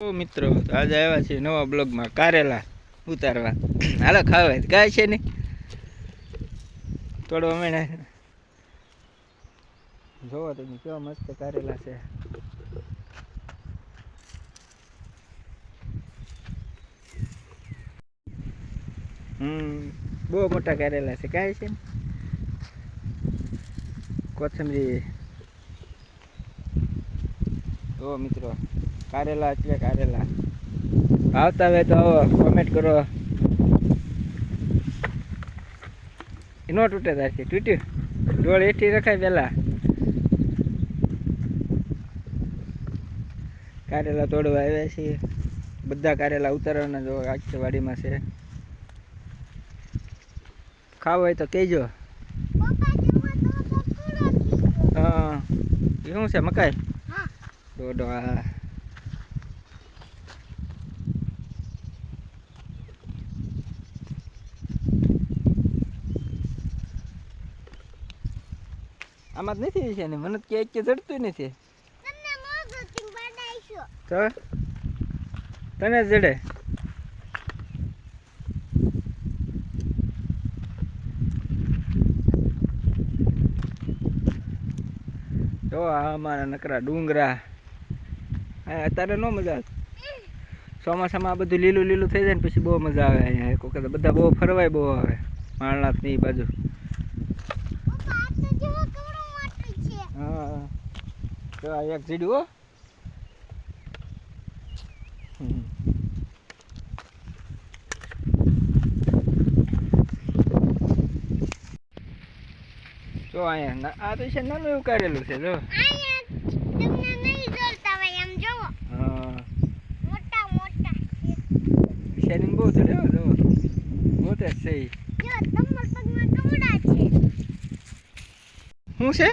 મિત્રો, આજે આવ્યા છીએ નવા બ્લોગમાં કારેલા ઉતારવા. હાલો, ખાવા. ગાય છે ને થોડો અમે જોવો તમે કેવા મસ્ત કારેલા છે. હમ, બહુ મોટા કારેલા છે. કાંઈ છે ને કોથમરી. જો મિત્રો કારેલા એટલે કારેલા. આવતા હોય તો કોમેન્ટ કરો. ન તૂટે તારથી તૂટ્યું? ડોળ એઠી રખાય પેલા. કારેલા તોડવા આવ્યા છીએ. બધા કારેલા ઉતારવાના જો આખી વાડીમાં છે. ખાવ હોય તો કહેજો. હા. શું છે મકાઈ? ડોડો હા આમાં જ નથી છે ને? મને કે એક કે જડતું નથી. તો? તને જડે. જો આ અમારા નકરા ડુંગરા. અત્યારે નો મજા આવે. ચોમાસામાં આ બધું લીલું લીલું થઈ જાય ને પછી બહુ મજા આવે અહીંયા. એક વખત બધા બહુ ફરવાય બહુ આવે. માળનાથની બાજુ હા આ એક જીડ્યું હો. જો અહીંયા આ તો છે નાનું એવું કરેલું છે જો. હા. બહુ ચડે જો પોતે જ છે શું છે?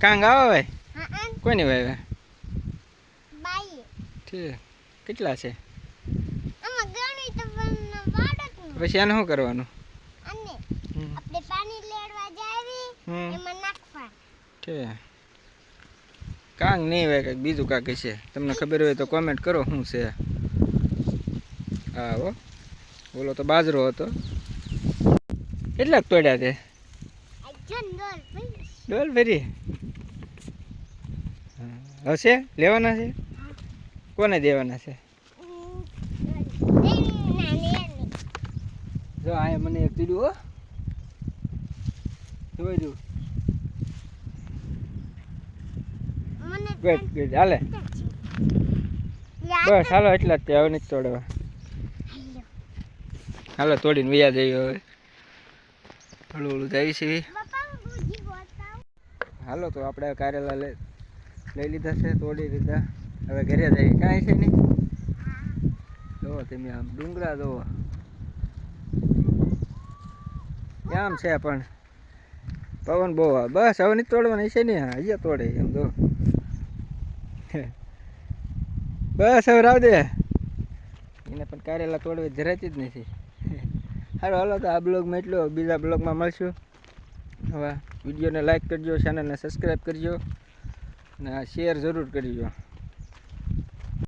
કાંગ. આવે? ભાઈ કોની વાવે ઠીક. કેટલા છે? પછી આને શું કરવાનું. આપણે પાણી લેડવા જાવી એમાં નાખવા ઠીક. કાંગ નહીં હોય કંઈક બીજું કાંક છે તમને ખબર હોય તો કોમેન્ટ કરો શું છે. હા હો બોલો તો બાજરો હતો. કેટલાક તોડ્યા તે? ડોલ હા. હશે? લેવાના છે? કોને દેવાના છે? જો, આ મને એક કીધું હો. જોઈ દઉં ગુડ બસ, હાલો, એટલા જ તે, હવે નથી તોડવા. હાલો, તોડીને વૈયા જઈએ હવે. હળું હળું જાય છે. હાલો, તો આપણે કારેલા લઈ લીધા છે, તોડી લીધા. હવે ઘરે જઈએ. કાંઈ છે નહીં. જુઓ તમે આમ ડુંગરા જુઓ. આમ છે પણ? પવન બહુ બસ, હવે નહીં તોડવાની છે ને અહીંયા તોડે એમ જો બસ, હવે રાવ દે. એને પણ કારેલા તોડવી જરાતી જ નથી. સારું હાલો, તો આ બ્લોગમાં એટલું. બીજા બ્લોગમાં મળશું. હવે વિડીયોને લાઈક કરજો ચેનલને સબસ્ક્રાઈબ કરજો. અને શેર જરૂર કરજો.